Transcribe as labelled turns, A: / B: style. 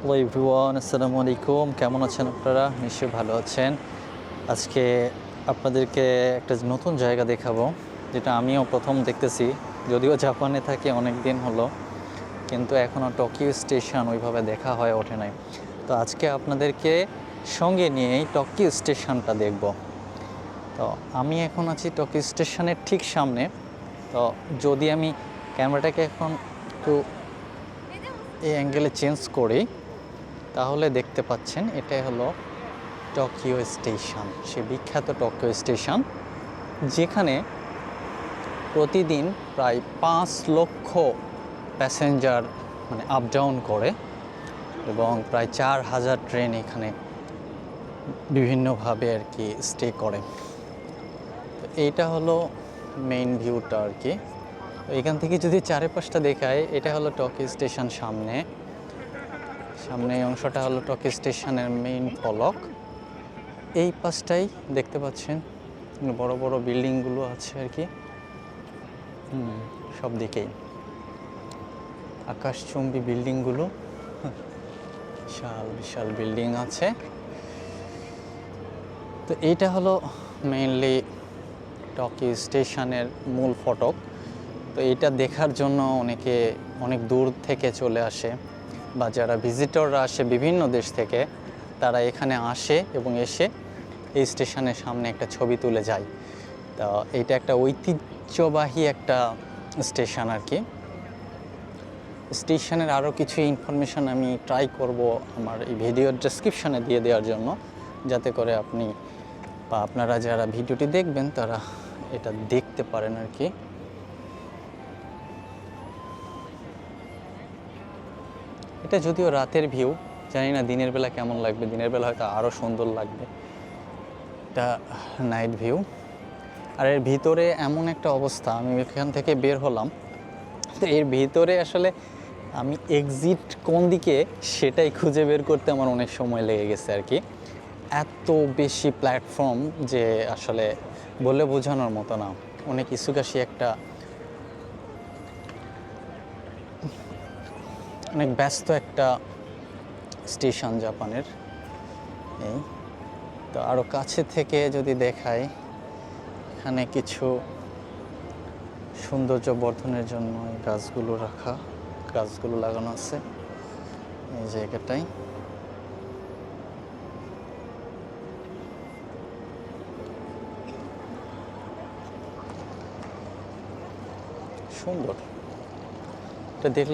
A: Hello আসসালামু আলাইকুম কেমন আছেন আপনারা? নিশ্চয়ই ভালো আছেন। আজকে আপনাদেরকে একটা নতুন জায়গা দেখাবো, যেটা আমিও প্রথম দেখতেছি। যদিও জাপানে থাকি, অনেক দিন হলো। কিন্তু এখনও টোকিও স্টেশন ওইভাবে দেখা হয়ে ওঠে নাই। তো আজকে আপনাদেরকে সঙ্গে নিয়েই টোকিও স্টেশনটা দেখব। তো আমি এখন আছি টোকিও স্টেশনের ঠিক সামনে। তো যদি আমি ক্যামেরাটাকে এখন একটু এই অ্যাঙ্গেলে চেঞ্জ করি তাহলে দেখতে পাচ্ছেন এটাই হলো টোকিও স্টেশন, সে বিখ্যাত টোকিও স্টেশন, যেখানে প্রতিদিন প্রায় পাঁচ লক্ষ প্যাসেঞ্জার মানে আপ ডাউন করে এবং প্রায় চার হাজার ট্রেন এখানে বিভিন্নভাবে আর কি স্টে করে। তো এইটা হলো মেইন ভিউটা আর কি। এখান থেকে যদি চারিপাশটা দেখায় এটা হলো টকি স্টেশন সামনে। সামনে এই অংশটা হলো টকি স্টেশনের মেইন ফলক। এই পাশটাই দেখতে পাচ্ছেন, বড় বড় বিল্ডিংগুলো আছে আর কি। সব দিকেই। আকাশচুম্বী বিল্ডিংগুলো, বিশাল বিশাল বিল্ডিং আছে। তো এইটা হলো মেইনলি টকি স্টেশনের মূল ফটক। তো এটা দেখার জন্য অনেকে অনেক দূর থেকে চলে আসে। বা যারা ভিজিটররা আসে বিভিন্ন দেশ থেকে, তারা এখানে আসে এবং এসে এই স্টেশনের সামনে একটা ছবি তুলে যায়। তো এটা একটা ঐতিহ্যবাহী একটা স্টেশন আর কি। স্টেশনের আরও কিছু ইনফরমেশন আমি ট্রাই করব আমার এই ভিডিওর ডেসক্রিপশনে দিয়ে দেওয়ার জন্য, যাতে করে আপনি বা আপনারা যারা ভিডিওটি দেখবেন, তারা এটা দেখতে পারেন আর কি। এটা যদিও রাতের ভিউ, জানি না দিনের বেলা কেমন লাগবে, দিনের বেলা হয়তো আরও সুন্দর লাগবে। এটা নাইট ভিউ আর এর ভিতরে এমন একটা অবস্থা, আমি এখান থেকে বের হলাম। তো এর ভিতরে আসলে আমি এক্সিট কোন দিকে সেটাই খুঁজে বের করতে আমার অনেক সময় লেগে গেছে আর কি। এত বেশি প্ল্যাটফর্ম যে আসলে বলে বোঝানোর মতো না। অনেক ইসুকাশি একটা অনেক ব্যস্ত একটা স্টেশন জাপানের। এই তো আরও কাছে থেকে যদি দেখাই, এখানে কিছু সৌন্দর্য বর্ধনের জন্য এই গাছগুলো রাখা, গাছগুলো লাগানো আছে এই জায়গাটায়। সুন্দর। এটা দেখলে